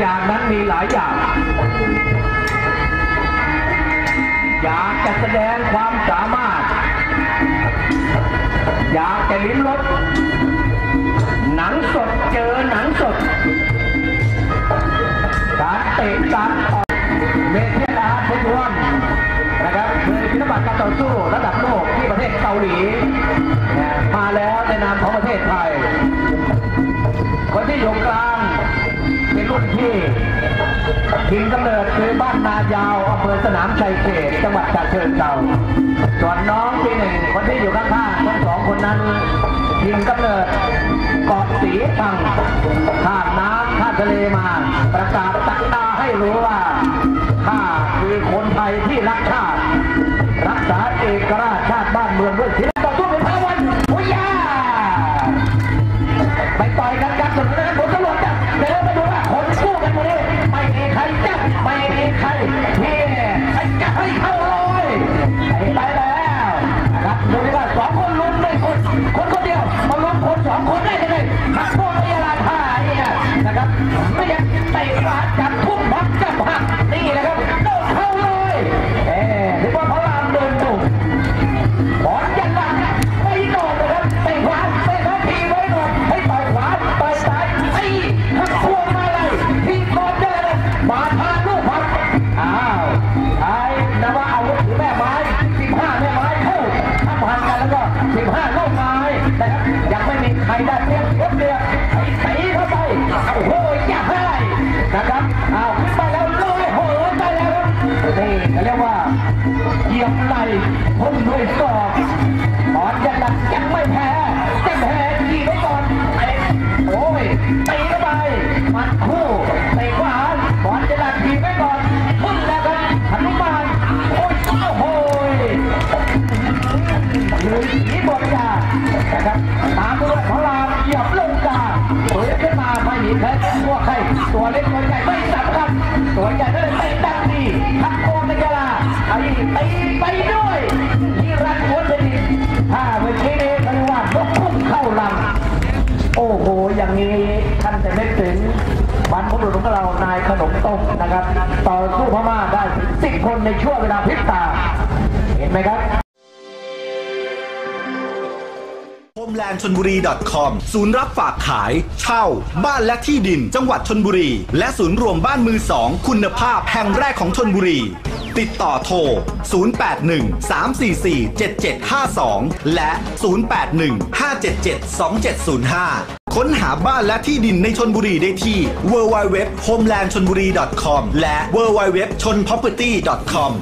อย่างนั้นมีหลายอย่าง อยากจะแสดงความสามารถ อยากจะลิ้มรสหนังสดเจอหนังสด การเตะการต่อเมเทนาทุกบอลนะครับเคยพิบัติการต่อสู้ระดับโลกที่ประเทศเกาหลี มาแล้วในนามของประเทศไทย คนที่อยู่กลาง เป็นรุ่นพี่ถิ่นกำเนิดคือบ้านนายาวอำเภอสนามชัยเขตจังหวัดฉะเชิงเทราส่วนน้องปีหนึ่งคนที่อยู่ข้างๆทั้งสองคนนั้นถิ่นกำเนิดเกาะสีชังข้ามน้ำข้ามทะเลมา ประกาศตักตาให้รู้ว่าข้าคือคนไทยที่รักชาติ รักษาเอกราชชาติบ้านเมืองด้วยศิล นะครับอ้าวขึ้นไปแล้วลอยโหยไปแล้วนี่เขาเรียกว่าเหยียบไหลพุ่งด้วยศอกบอลยันหลังยังไม่แพ้จะแพ้ทีไว้ก่อนเตะโอ้ยตีเข้าไปมัดคู่เตะขวาบอลยันหลังทีไว้ก่อนพุ่งแล้วกันหนุมานโอ้ยโอ้โหเลืมสีบทยานะครับตามด้วยพระรามเหยียบลงกาเปิดขึ้นมาไม่มีแพ้ตัวใคร เล็กตัวใหญ่ไม่สำคัญตัวใหญ่ได้เตะดังดีทักโกนในกีฬาไอ้ตีไปด้วยที่รักหัวเดนิถ้าเมื่อกี้นี้เขาเรียกว่านกพุ่งเข้าลำโอ้โหอย่างนี้ท่านจะนึกถึงบรรพบุรุษของเรานายขนมต้มนะครับ ต่อสู้พม่าได้สิบคนในช่วงเวลาพริบตา เห็นไหมครับ homelandchonburi.com ศูนย์รับฝากขาย เช่า บ้านและที่ดิน จังหวัดชนบุรี และศูนย์รวมบ้านมือสองคุณภาพแห่งแรกของชนบุรี ติดต่อโทร 081-344-7752 และ 081-577-2705ค้นหาบ้านและที่ดินในชนบุรีได้ที่ www.homelandchonburi.com และ www.chonproperty.com